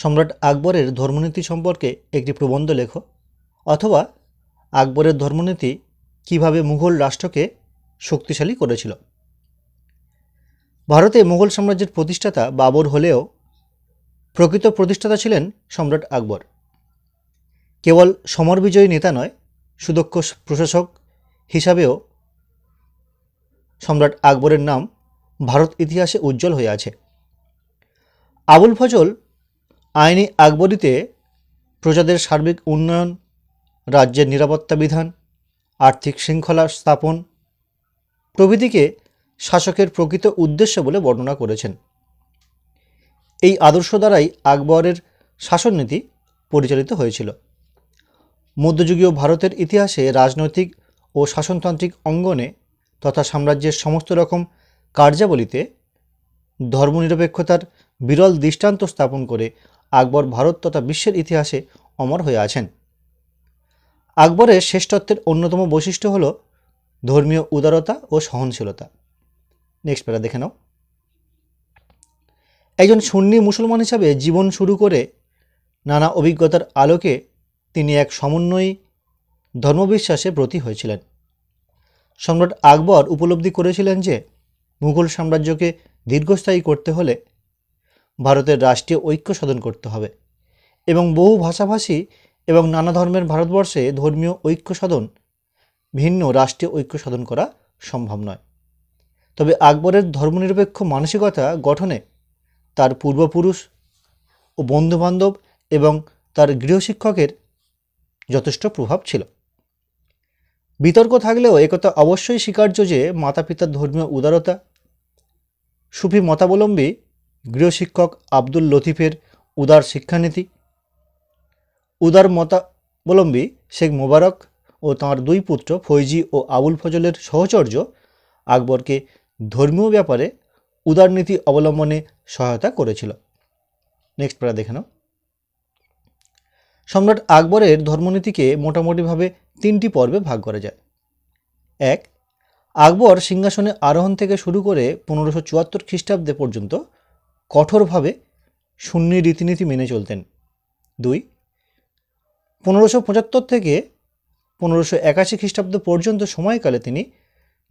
সম্রাট আকবরের ধর্মনীতি সম্পর্কে একটি প্রবন্ধ লেখো, অথবা আকবরের ধর্মনীতি কীভাবে মুঘল রাষ্ট্রকে শক্তিশালী করেছিল। ভারতে মুঘল সাম্রাজ্যের প্রতিষ্ঠাতা বাবর হলেও প্রকৃত প্রতিষ্ঠাতা ছিলেন সম্রাট আকবর। কেবল সমরবিজয়ী নেতা নয়, সুদক্ষ প্রশাসক হিসাবেও সম্রাট আকবরের নাম ভারত ইতিহাসে উজ্জ্বল হয়ে আছে। আবুল ফজল আইনি আকবরীতে প্রজাদের সার্বিক উন্নয়ন, রাজ্যের নিরাপত্তা বিধান, আর্থিক শৃঙ্খলা স্থাপন প্রভৃতিকে শাসকের প্রকৃত উদ্দেশ্য বলে বর্ণনা করেছেন। এই আদর্শ দ্বারাই আকবরের শাসননীতি পরিচালিত হয়েছিল। মধ্যযুগীয় ভারতের ইতিহাসে রাজনৈতিক ও শাসনতান্ত্রিক অঙ্গনে তথা সাম্রাজ্যের সমস্ত রকম কার্যাবলীতে ধর্মনিরপেক্ষতার বিরল দৃষ্টান্ত স্থাপন করে আকবর ভারত তথা বিশ্বের ইতিহাসে অমর হয়ে আছেন। আকবরের শ্রেষ্ঠত্বের অন্যতম বৈশিষ্ট্য হল ধর্মীয় উদারতা ও সহনশীলতা। নেক্সট প্যারা দেখে নাও। একজন সুন্নি মুসলমান হিসাবে জীবন শুরু করে নানা অভিজ্ঞতার আলোকে তিনি এক সমন্বয়ী ধর্মবিশ্বাসে ব্রতী হয়েছিলেন। সম্রাট আকবর উপলব্ধি করেছিলেন যে মুঘল সাম্রাজ্যকে দীর্ঘস্থায়ী করতে হলে ভারতের রাষ্ট্রীয় ঐক্য সাধন করতে হবে। এবং বহু ভাষাভাষী এবং নানা ধর্মের ভারতবর্ষে ধর্মীয় ঐক্য সাধন, ভিন্ন রাষ্ট্রীয় ঐক্য সাধন করা সম্ভব নয়। তবে আকবরের ধর্মনিরপেক্ষ মানসিকতা গঠনে তার পূর্বপুরুষ ও বন্ধুবান্ধব এবং তার গৃহশিক্ষকের যথেষ্ট প্রভাব ছিল। বিতর্ক থাকলেও একথা অবশ্যই স্বীকার্য যে মাতা পিতার ধর্মীয় উদারতা, সুফি মতাবলম্বী গৃহশিক্ষক আব্দুল লতিফের উদার শিক্ষানীতি, উদার মতাবলম্বী শেখ মোবারক ও তাঁর দুই পুত্র ফৈজি ও আবুল ফজলের সহচর্য আকবরকে ধর্মীয় ব্যাপারে উদারনীতি অবলম্বনে সহায়তা করেছিল। নেক্সট প্যারা দেখে নাও। সম্রাট আকবরের ধর্মনীতিকে মোটামুটিভাবে তিনটি পর্বে ভাগ করা যায়। এক, আকবর সিংহাসনে আরোহণ থেকে শুরু করে পনেরোশো চুয়াত্তর খ্রিস্টাব্দে পর্যন্ত কঠোরভাবে শূন্য রীতিনীতি মেনে চলতেন। দুই, পনেরোশো পঁচাত্তর থেকে পনেরোশো একাশি খ্রিস্টাব্দ পর্যন্ত সময়কালে তিনি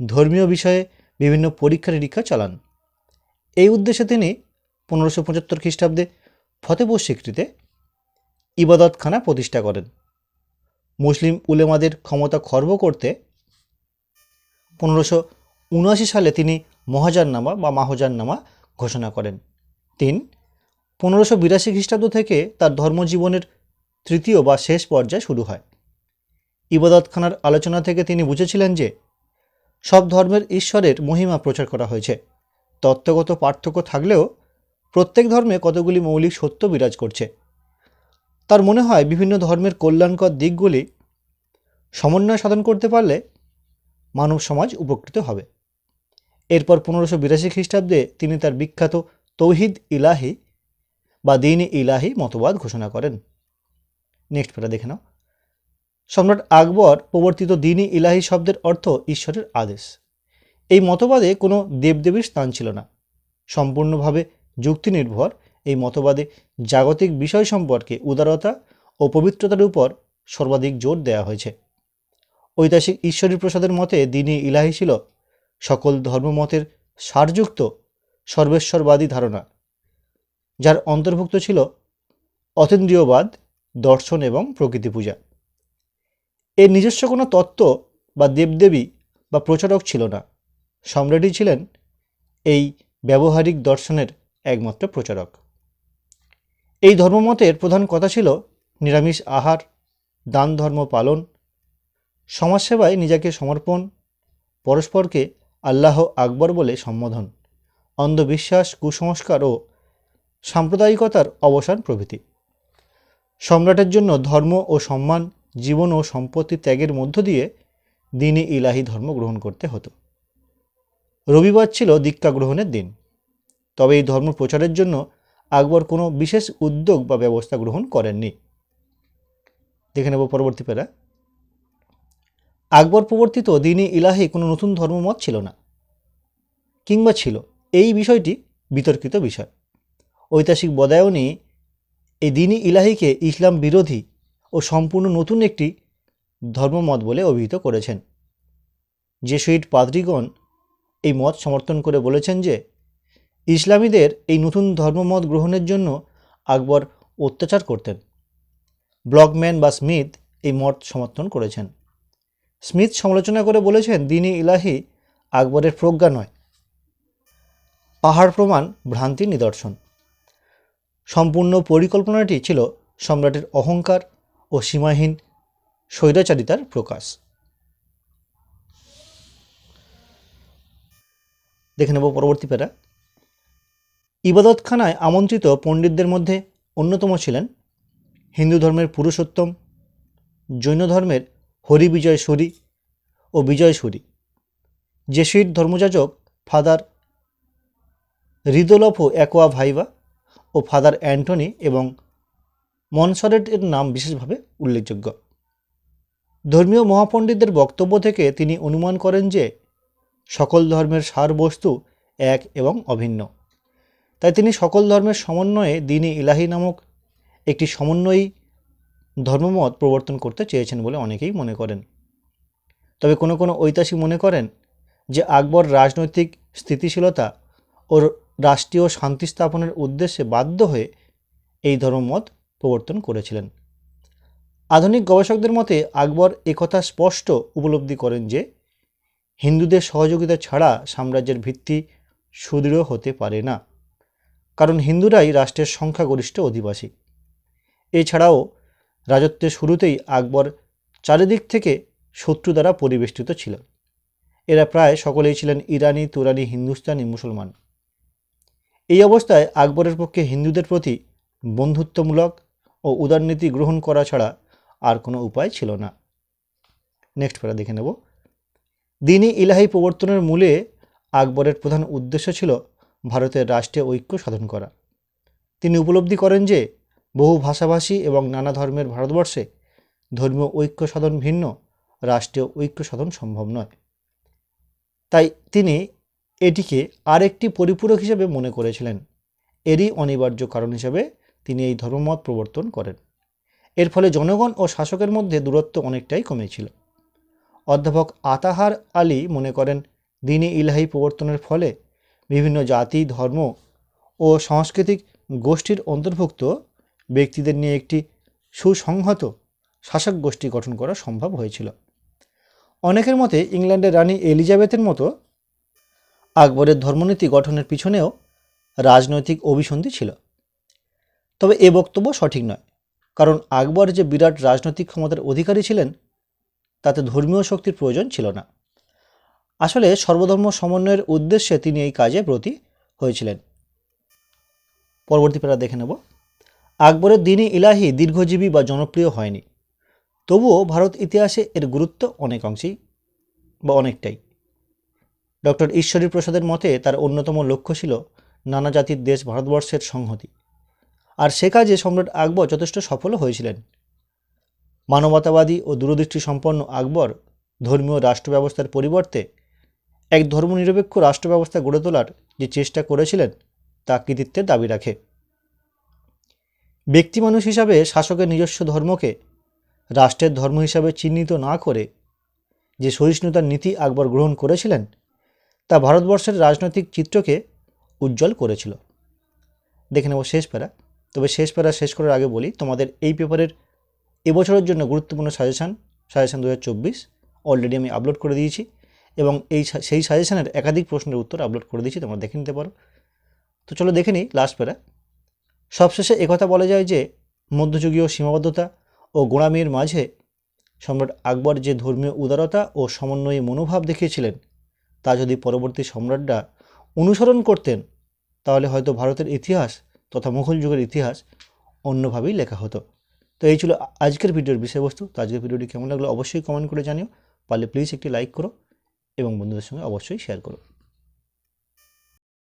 ধর্মীয় বিষয়ে বিভিন্ন পরীক্ষা নিরীক্ষা চালান। এই উদ্দেশ্যে তিনি পনেরোশো পঁচাত্তর খ্রিস্টাব্দে ফতেপুর স্বীকৃতে ইবাদতখানা প্রতিষ্ঠা করেন। মুসলিম উলেমাদের ক্ষমতা খর্ব করতে পনেরোশো উনআশি সালে তিনি মহাজারনামা বা মাহজারনামা ঘোষণা করেন। তিন, পনেরোশো বিরাশি খ্রিস্টাব্দ থেকে তার ধর্মজীবনের তৃতীয় বা শেষ পর্যায় শুরু হয়। ইবাদতখানার আলোচনা থেকে তিনি বুঝেছিলেন যে, সব ধর্মের ঈশ্বরের মহিমা প্রচার করা হয়েছে। তত্ত্বগত পার্থক্য থাকলেও প্রত্যেক ধর্মে কতগুলি মৌলিক সত্য বিরাজ করছে। তার মনে হয় বিভিন্ন ধর্মের কল্যাণকর দিকগুলি সমন্বয় সাধন করতে পারলে মানব সমাজ উপকৃত হবে। এরপর পনেরোশো বিরাশি খ্রিস্টাব্দে তিনি তার বিখ্যাত তৌহিদ ইলাহি বা দিন ইলাহি মতবাদ ঘোষণা করেন। নেক্সট পেটা দেখে নাও। সম্রাট আকবর প্রবর্তিত দিনই ইলাহি শব্দের অর্থ ঈশ্বরের আদেশ। এই মতবাদে কোনো দেবদেবীর স্থান ছিল না। সম্পূর্ণভাবে যুক্তি নির্ভর এই মতবাদে জাগতিক বিষয় সম্পর্কে উদারতা ও পবিত্রতার উপর সর্বাধিক জোর দেওয়া হয়েছে। ঐতিহাসিক ঈশ্বরী প্রসাদের মতে দিনই ইলাহি ছিল সকল ধর্মমতের সারযুক্ত সর্বেশ্বরবাদী ধারণা, যার অন্তর্ভুক্ত ছিল অতীন্দ্রিয়বাদ, দর্শন এবং প্রকৃতি পূজা। এর নিজস্ব কোনো তত্ত্ব বা দেবদেবী বা প্রচারক ছিল না। সম্রাটই ছিলেন এই ব্যবহারিক দর্শনের একমাত্র প্রচারক। এই ধর্মমতের প্রধান কথা ছিল নিরামিষ আহার, দান ধর্ম পালন, সমাজসেবায় নিজেকে সমর্পণ, পরস্পরকে আল্লাহ আকবর বলে সম্বোধন। অন্ধবিশ্বাস, কুসংস্কার ও সাম্প্রদায়িকতার অবসান প্রভৃতি। সম্রাটের জন্য ধর্ম ও সম্মান, জীবন ও সম্পত্তি ত্যাগের মধ্য দিয়ে দিনে ইলাহি ধর্ম গ্রহণ করতে হতো। রবিবার ছিল দীক্ষা গ্রহণের দিন। তবে এই ধর্ম প্রচারের জন্য আকবর কোনো বিশেষ উদ্যোগ বা ব্যবস্থা গ্রহণ করেননি। দেখে নেব পরবর্তী পেরা আকবর প্রবর্তিত দিনে ইলাহি কোনো নতুন ধর্মমত ছিল না, কিংবা ছিল। এই বিষয়টি বিতর্কিত বিষয়। ঐতিহাসিক বদায়নী এই দিনই ইলাহিকে ইসলাম বিরোধী ও সম্পূর্ণ নতুন একটি ধর্মমত বলে অভিহিত করেছেন। যে জেসুইট পাদ্রিগণ এই মত সমর্থন করে বলেছেন যে, ইসলামীদের এই নতুন ধর্মমত গ্রহণের জন্য আকবর অত্যাচার করতেন। ব্লকম্যান বা স্মিথ এই মত সমর্থন করেছেন। স্মিথ সমালোচনা করে বলেছেন দিনী ইলাহি আকবরের প্রজ্ঞা নয়। পাহাড় প্রমাণ ভ্রান্তির নিদর্শন। সম্পূর্ণ পরিকল্পনাটি ছিল সম্রাটের অহংকার ও সীমাহীন স্বৈরাচারিতার প্রকাশ। দেখে নেব পরবর্তী প্যারা। ইবাদতখানায় আমন্ত্রিত পণ্ডিতদের মধ্যে অন্যতম ছিলেন হিন্দু ধর্মের পুরুষোত্তম, জৈন ধর্মের হরি বিজয় সুরি ও বিজয় সুরি জেসুইট ধর্মযাজক ফাদার রিদোলফো অ্যাকোয়া ভাইভা ও ফাদার অ্যান্টনি এবং মনসরেটের নাম বিশেষভাবে উল্লেখযোগ্য। ধর্মীয় মহাপণ্ডিতদের বক্তব্য থেকে তিনি অনুমান করেন যে, সকল ধর্মের সার বস্তু এক এবং অভিন্ন। তাই তিনি সকল ধর্মের সমন্বয়ে দিনী ইলাহি নামক একটি সমন্বয়ী ধর্মমত প্রবর্তন করতে চেয়েছেন বলে অনেকেই মনে করেন। তবে কোনো কোনো ঐতিহাসিক মনে করেন যে, আকবর রাজনৈতিক স্থিতিশীলতা ও রাষ্ট্রীয় শান্তি স্থাপনের উদ্দেশ্যে বাধ্য হয়ে এই ধর্মমত প্রবর্তন করেছিলেন। আধুনিক গবেষকদের মতে আকবর একথা স্পষ্ট উপলব্ধি করেন যে, হিন্দুদের সহযোগিতা ছাড়া সাম্রাজ্যের ভিত্তি সুদৃঢ় হতে পারে না, কারণ হিন্দুরাই রাষ্ট্রের সংখ্যাগরিষ্ঠ অধিবাসী। এছাড়াও রাজত্বের শুরুতেই আকবর চারিদিক থেকে শত্রু দ্বারা পরিবেষ্টিত ছিল এরা প্রায় সকলেই ছিলেন ইরানি, তুরানি, হিন্দুস্তানি মুসলমান। এই অবস্থায় আকবরের পক্ষে হিন্দুদের প্রতি বন্ধুত্বমূলক ও উদারনীতি গ্রহণ করা ছাড়া আর কোনো উপায় ছিল না। নেক্সট প্যারা দেখে নেব। দিনই ইলাহি প্রবর্তনের মূলে আকবরের প্রধান উদ্দেশ্য ছিল ভারতের রাষ্ট্রীয় ঐক্য সাধন করা। তিনি উপলব্ধি করেন যে বহু ভাষাভাষী এবং নানা ধর্মের ভারতবর্ষে ধর্মীয় ঐক্য সাধন ভিন্ন, রাষ্ট্রীয় ঐক্য সাধন সম্ভব নয়। তাই তিনি এটিকে আরেকটি পরিপূরক হিসেবে মনে করেছিলেন। এরই অনিবার্য কারণ হিসেবে তিনি এই ধর্মমত প্রবর্তন করেন। এর ফলে জনগণ ও শাসকের মধ্যে দূরত্ব অনেকটাই কমেছিল। অধ্যাপক আতাহার আলী মনে করেন, দিনে ইলাহি প্রবর্তনের ফলে বিভিন্ন জাতি, ধর্ম ও সাংস্কৃতিক গোষ্ঠীর অন্তর্ভুক্ত ব্যক্তিদের নিয়ে একটি সুসংহত শাসক গোষ্ঠী গঠন করা সম্ভব হয়েছিল। অনেকের মতে, ইংল্যান্ডের রানী এলিজাবেথের মতো আকবরের ধর্মনীতি গঠনের পিছনেও রাজনৈতিক অভিসন্ধি ছিল। তবে এ বক্তব্য সঠিক নয়, কারণ আকবর যে বিরাট রাজনৈতিক ক্ষমতার অধিকারী ছিলেন, তাতে ধর্মীয় শক্তির প্রয়োজন ছিল না। আসলে সর্বধর্ম সমন্বয়ের উদ্দেশ্যে তিনি এই কাজে ব্রতী হয়েছিলেন। পরবর্তী পেরা দেখে নেব। আকবরের দিনই ইলাহি, দীর্ঘজীবী বা জনপ্রিয় হয়নি। তবুও ভারত ইতিহাসে এর গুরুত্ব অনেক অংশেই বা অনেকটাই। ডক্টর ঈশ্বরী প্রসাদের মতে তার অন্যতম লক্ষ্য ছিল নানা জাতির দেশ ভারতবর্ষের সংহতি। আর সে কাজে সম্রাট আকবর যথেষ্ট সফলও হয়েছিলেন। মানবতাবাদী ও দূরদৃষ্টি সম্পন্ন আকবর ধর্মীয় রাষ্ট্র ব্যবস্থার পরিবর্তে এক ধর্মনিরপেক্ষ রাষ্ট্র ব্যবস্থা গড়ে তোলার যে চেষ্টা করেছিলেন, তা কৃতিত্বের দাবি রাখে। ব্যক্তি মানুষ হিসাবে শাসকের নিজস্ব ধর্মকে রাষ্ট্রের ধর্ম হিসাবে চিহ্নিত না করে যে সহিষ্ণুতার নীতি আকবর গ্রহণ করেছিলেন তা ভারতবর্ষের রাজনৈতিক চিত্রকে উজ্জ্বল করেছিল। দেখে নেব শেষ প্যারা। তবে শেষ প্যারা শেষ করার আগে বলি, তোমাদের এই পেপারের এবছরের জন্য গুরুত্বপূর্ণ সাজেশান সাজেশান দু হাজার চব্বিশ অলরেডি আমি আপলোড করে দিয়েছি এবং এই সেই সাজেশানের একাধিক প্রশ্নের উত্তর আপলোড করে দিয়েছি, তোমরা দেখে নিতে পারো। তো চলো দেখে নিই লাস্ট প্যারা। সবশেষে একথা বলা যায় যে, মধ্যযুগীয় সীমাবদ্ধতা ও গোড়ামির মাঝে সম্রাট আকবর যে ধর্মীয় উদারতা ও সমন্বয়ী মনোভাব দেখিয়েছিলেন তা যদি পরবর্তী সম্রাটরা অনুসরণ করতেন, তাহলে হয়তো ভারতের ইতিহাস তথা মুঘল যুগের ইতিহাস অন্যভাবেই লেখা হতো। তো এই ছিল আজকের ভিডিওর বিষয়বস্তু। তো আজকের ভিডিওটি কেমন লাগল অবশ্যই কমেন্ট করে জানিও। পারলে প্লিজ একটি লাইক করো এবং বন্ধুদের সঙ্গে অবশ্যই শেয়ার করো।